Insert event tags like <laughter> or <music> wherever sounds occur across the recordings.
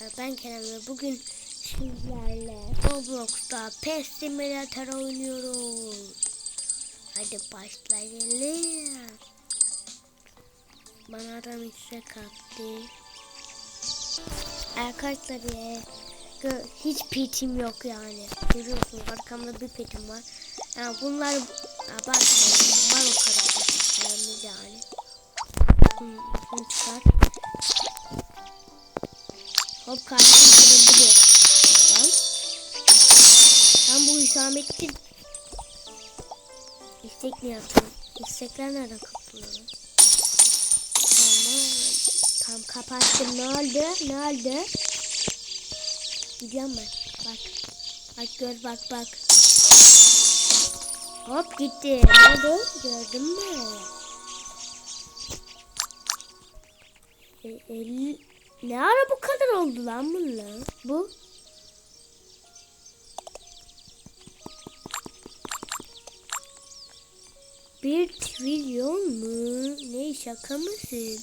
ben Kerem ve bugün sizlerle Roblox'ta PES Simulator oynuyoruz. Hadi başlayalım. Bana adam istek attı. Arkadaşlar ya, hiç pitim yok yani. Görüyorsunuz arkamda bir pitim var. Yani bunlar abartmayın. Var o kadar. yani. Şunu çıkar. Hop kardeşim kırıldı bu. Lan. Lan bu Hüsamettin. İstek mi yaptın? İstekler nereden kapılıyor? Tamam. Tam kapattım. Ne oldu? Ne oldu? Gidiyorum ben. Bak. Bak gör bak bak. Hop gitti. Ne oldu? Gördün mü? E, ne ara bu kadar oldu lan bunlar? Bu? Bir trilyon mu? Ne şaka mısın?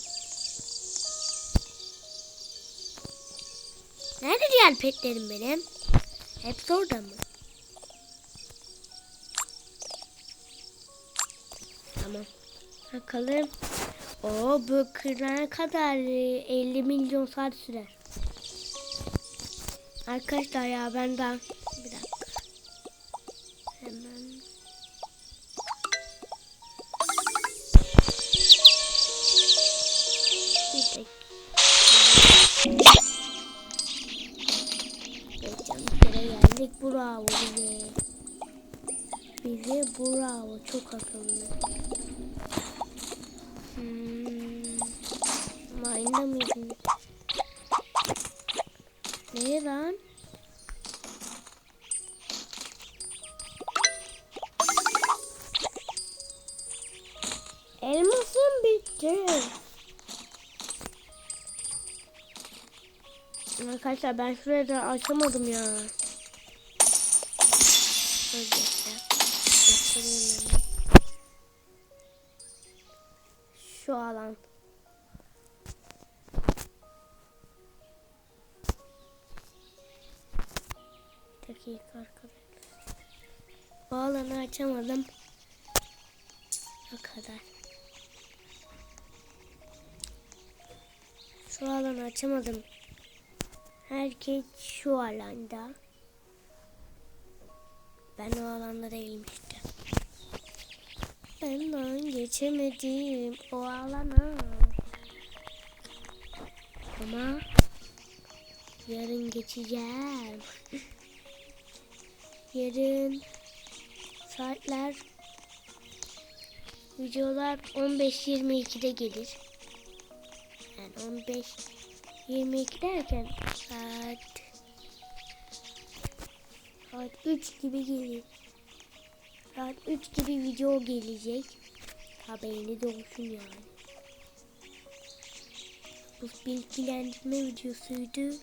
Nerede diğer petlerim benim? Hepsi orada mı? Tamam. Bakalım. O bu kırana kadar e, 50 milyon saat sürer. Arkadaşlar ya ben daha bir dakika. Hemen. Bir dakika. Geldik bravo bize. Bize bravo çok akıllı. Lan? Elmasım bitti. Arkadaşlar ben şurayı da açamadım ya. Şu alan. Dakika arkadaşlar. Bu alanı açamadım. O kadar. Şu alanı açamadım. Herkes şu alanda. Ben o alanda değilim işte. Ben daha geçemedim o alana. Ama yarın geçeceğim. <laughs> yarın saatler videolar 15-22'de gelir. Yani 15 22 derken saat saat 3 gibi gelir. Saat 3 gibi video gelecek. Haberini de olsun yani. Bu bilgilendirme videosuydu.